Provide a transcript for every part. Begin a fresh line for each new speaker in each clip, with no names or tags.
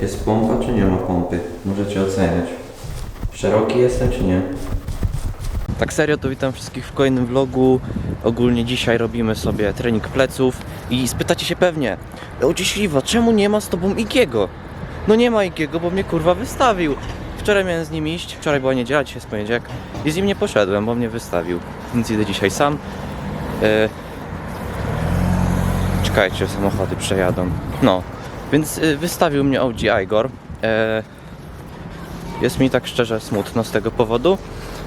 Jest pompa czy nie ma pompy? Możecie oceniać. Szeroki jestem czy nie? Tak serio to witam wszystkich w kolejnym vlogu. Ogólnie dzisiaj robimy sobie trening pleców i spytacie się pewnie Uciśliwa, czemu nie ma z tobą Igiego? No nie ma Igiego, bo mnie kurwa wystawił. Wczoraj miałem z nim iść, wczoraj była niedziela, dzisiaj jest poniedziałek i z nim nie poszedłem, bo mnie wystawił. Więc idę dzisiaj sam. E... Czekajcie, samochody przejadą. No, więc y, wystawił mnie OG Igor. E... Jest mi tak szczerze smutno z tego powodu.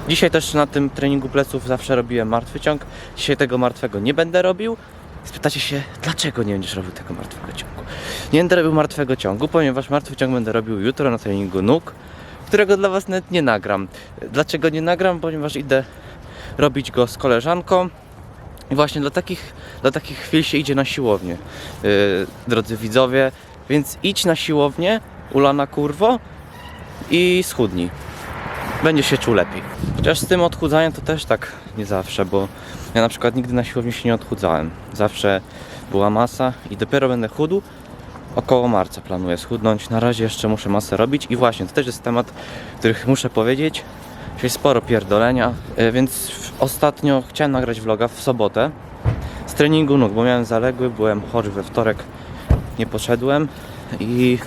Dzisiaj też na tym treningu pleców zawsze robiłem martwy ciąg. Dzisiaj tego martwego nie będę robił. Spytacie się, dlaczego nie będziesz robił tego martwego ciągu? Nie będę robił martwego ciągu, ponieważ martwy ciąg będę robił jutro na treningu nóg, którego dla Was nawet nie nagram. Dlaczego nie nagram? Ponieważ idę robić go z koleżanką. I właśnie dla takich, dla takich chwil się idzie na siłownię, yy, drodzy widzowie. Więc idź na siłownię, ulana kurwo, i schudnij. Będziesz się czuł lepiej. Chociaż z tym odchudzaniem to też tak nie zawsze, bo ja na przykład nigdy na siłowni się nie odchudzałem. Zawsze była masa i dopiero będę chudł. Około marca planuję schudnąć. Na razie jeszcze muszę masę robić i właśnie to też jest temat, który muszę powiedzieć. Czyli sporo pierdolenia, E, więc ostatnio chciałem nagrać vloga w sobotę z treningu nóg, bo miałem zaległy, byłem chory we wtorek, nie poszedłem i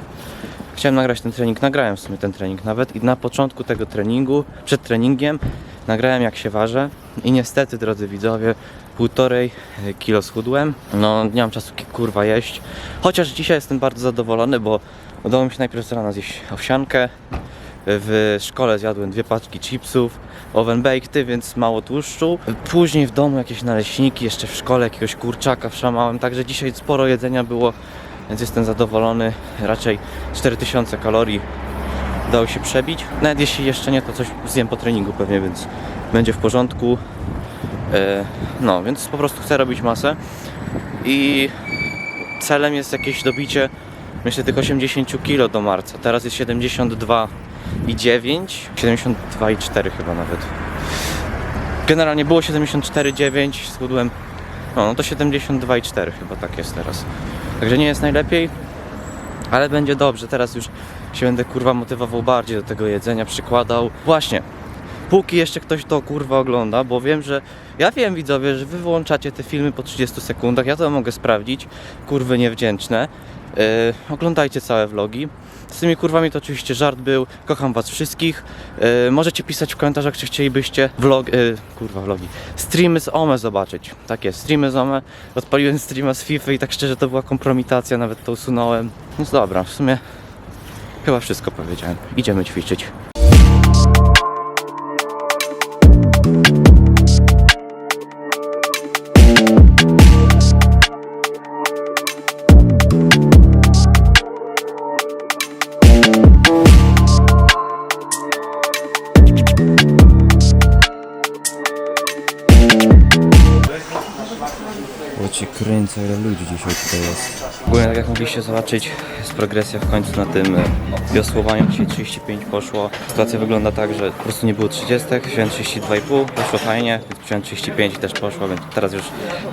chciałem nagrać ten trening. Nagrałem w sumie ten trening nawet i na początku tego treningu, przed treningiem, nagrałem jak się ważę i niestety, drodzy widzowie, półtorej kilo schudłem. No, nie mam czasu kurwa jeść. Chociaż dzisiaj jestem bardzo zadowolony, bo udało mi się najpierw z rana zjeść owsiankę. W szkole zjadłem dwie paczki chipsów, oven bakedy, więc mało tłuszczu. Później w domu jakieś naleśniki, jeszcze w szkole jakiegoś kurczaka wszamałem, także dzisiaj sporo jedzenia było, więc jestem zadowolony. Raczej 4000 kalorii udało się przebić. Nawet jeśli jeszcze nie, to coś zjem po treningu pewnie, więc będzie w porządku. E, No, więc po prostu chcę robić masę i celem jest jakieś dobicie myślę tych 80 kg do marca. Teraz jest 72 i 9, 72 i 4 chyba nawet. Generalnie było 74,9, schudłem no, no to 72 i 4 chyba tak jest teraz. Także nie jest najlepiej, ale będzie dobrze. Teraz już się będę kurwa motywował bardziej do tego jedzenia, przykładał. Właśnie, póki jeszcze ktoś to kurwa ogląda, bo wiem, że ja wiem widzowie, że wy wyłączacie te filmy po 30 sekundach, ja to mogę sprawdzić, kurwy niewdzięczne. Yy, oglądajcie całe vlogi. Z tymi kurwami to oczywiście żart był. Kocham was wszystkich. Yy, możecie pisać w komentarzach, czy chcielibyście vlog, yy, kurwa vlogi, streamy z OME zobaczyć. Tak jest, streamy z OME. Odpaliłem streama z FIFA i tak szczerze to była kompromitacja, nawet to usunąłem. Więc dobra, w sumie chyba wszystko powiedziałem. Idziemy ćwiczyć. Bo ci kręcę, ile ludzi dzisiaj tutaj jest. Ogólnie tak jak mogliście zobaczyć, jest progresja w końcu na tym e, wiosłowaniu. Dzisiaj 35 poszło. Sytuacja wygląda tak, że po prostu nie było 30, wziąłem 32,5, poszło fajnie, więc wziąłem 35 i też poszło, więc teraz już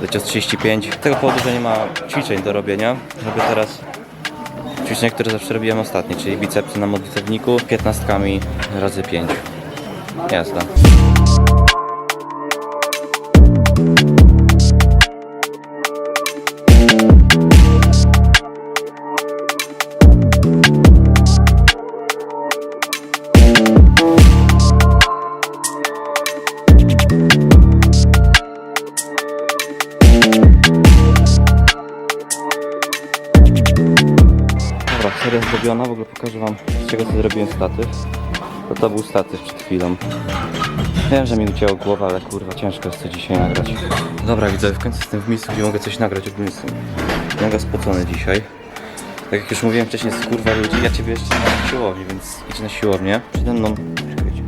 leciał z 35. Z tego powodu, że nie ma ćwiczeń do robienia, robię teraz ćwiczenia, które zawsze robiłem ostatnio, czyli bicepsy na modlitewniku 15 razy 5. Jazda. To był statyw przed chwilą. Wiem, że mi ucięło głowa, ale kurwa ciężko jest to dzisiaj nagrać. Dobra widzę, w końcu jestem w miejscu, gdzie mogę coś nagrać, ogólnie mega spocony dzisiaj. Tak jak już mówiłem wcześniej, jest kurwa ludzi, ja ciebie jeszcze nie mam na siłowni, więc idź na siłownię. Przede mną, czekajcie,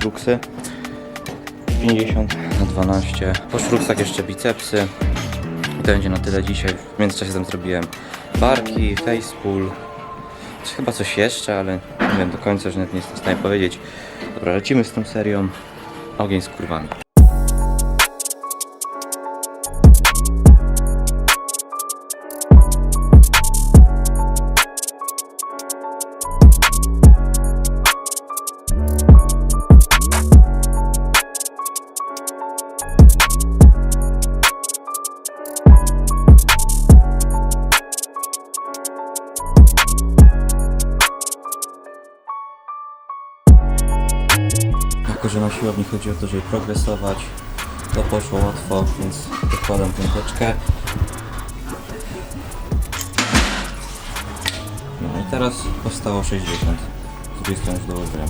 szluksy 50 na 12. Po szluksach jeszcze bicepsy. I to będzie na tyle dzisiaj. W międzyczasie tam zrobiłem barki, facepull, chyba coś jeszcze, ale wiem do końca, że nawet nie jestem w stanie powiedzieć. Dobra, lecimy z tą serią. Ogień z kurwami. Że na siłowni chodzi o to, żeby progresować, to poszło łatwo, więc dokładam piąteczkę. No i teraz powstało 60. Z drugiej strony już dołożyłem.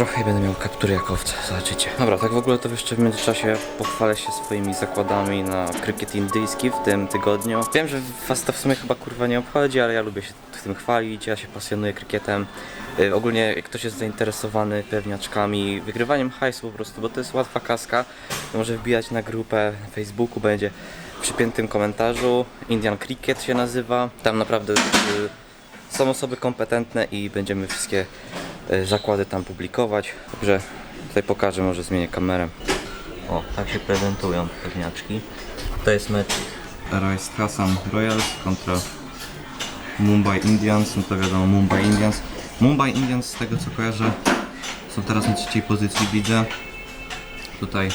Trochę i będę miał kaptury jak owce, zobaczycie. Dobra, tak w ogóle to jeszcze w międzyczasie pochwalę się swoimi zakładami na krykiet indyjski w tym tygodniu. Wiem, że was to w sumie chyba kurwa nie obchodzi, ale ja lubię się tym chwalić, ja się pasjonuję krykietem. Y, ogólnie jak ktoś jest zainteresowany pewniaczkami, wygrywaniem hajsu po prostu, bo to jest łatwa kaska, może wbijać na grupę na Facebooku, będzie w przypiętym komentarzu. Indian Cricket się nazywa. Tam naprawdę y, są osoby kompetentne i będziemy wszystkie zakłady tam publikować. Także tutaj pokażę, może zmienię kamerę. O, tak się prezentują pewniaczki. To jest mecz RS Hassan Royals kontra Mumbai Indians. No to wiadomo, Mumbai Indians. Mumbai Indians, z tego co kojarzę, są teraz na trzeciej pozycji widzę. Tutaj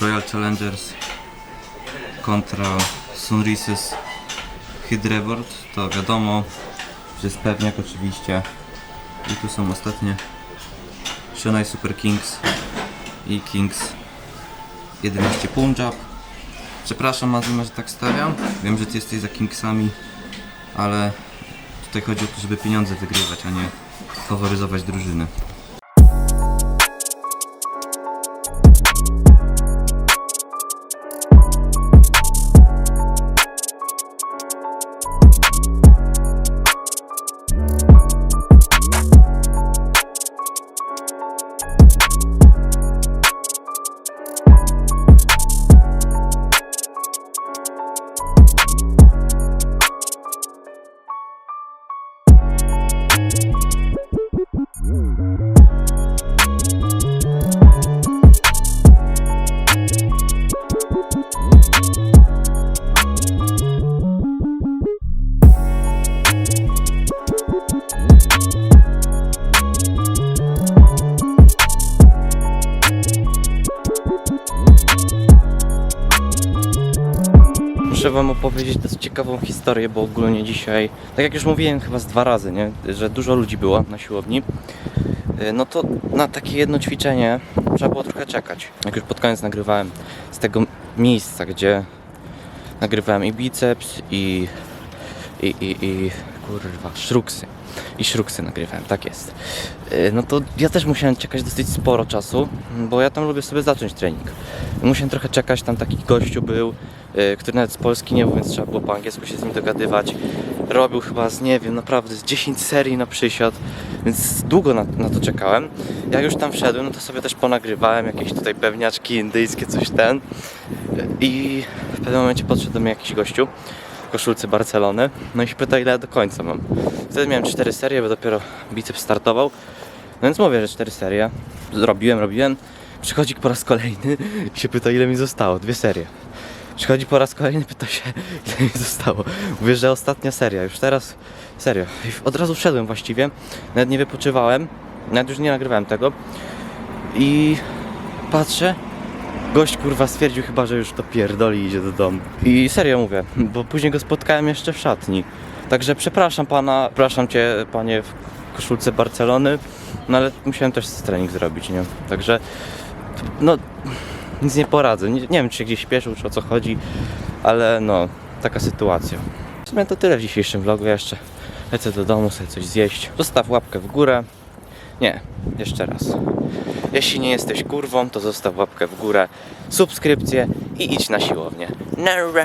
Royal Challengers kontra Sunrises Hydreboard, to wiadomo, że jest pewniak oczywiście. I tu są ostatnie Chennai Super Kings i Kings 11 Punjab. Przepraszam Mazima, że tak stawiam. Wiem, że ty jesteś za Kingsami, ale tutaj chodzi o to, żeby pieniądze wygrywać, a nie faworyzować drużyny. Muszę wam opowiedzieć dość ciekawą historię, bo ogólnie dzisiaj, tak jak już mówiłem chyba z dwa razy, nie? że dużo ludzi było na siłowni. Yy, No to na takie jedno ćwiczenie trzeba było trochę czekać. Jak już pod koniec nagrywałem z tego miejsca, gdzie nagrywałem i biceps, i, i, i, i kurwa, szruksy. I szruksy nagrywałem, tak jest. Yy, No to ja też musiałem czekać dosyć sporo czasu, bo ja tam lubię sobie zacząć trening. Musiałem trochę czekać, tam taki gościu był, yy, który nawet z Polski nie był, więc trzeba było po angielsku się z nim dogadywać. Robił chyba z, nie wiem, naprawdę z 10 serii na przysiad, więc długo na, na to czekałem. Jak już tam wszedłem, no to sobie też ponagrywałem jakieś tutaj pewniaczki indyjskie, coś ten. I w pewnym momencie podszedł do mnie jakiś gościu koszulce Barcelony, no i się pyta ile ja do końca mam. Wtedy miałem 4 serie, bo dopiero biceps startował. No więc mówię, że 4 serie. Zrobiłem, robiłem. Przychodzi po raz kolejny i się pyta ile mi zostało. Dwie serie. Przychodzi po raz kolejny, pyta się ile mi zostało. Mówię, że ostatnia seria, już teraz serio. I od razu wszedłem właściwie, nawet nie wypoczywałem, nawet już nie nagrywałem tego. I patrzę, Gość kurwa stwierdził chyba, że już to pierdoli i idzie do domu. I serio mówię, bo później go spotkałem jeszcze w szatni. Także przepraszam pana, przepraszam cię panie w koszulce Barcelony, no ale musiałem też trening zrobić, nie? Także no nic nie poradzę. Nie, nie wiem czy się gdzieś śpieszył, czy o co chodzi, ale no taka sytuacja. W sumie to tyle w dzisiejszym vlogu. Ja jeszcze lecę do domu sobie coś zjeść. Zostaw łapkę w górę. Nie, jeszcze raz. Jeśli nie jesteś kurwą, to zostaw łapkę w górę, subskrypcję i idź na siłownię. Nara.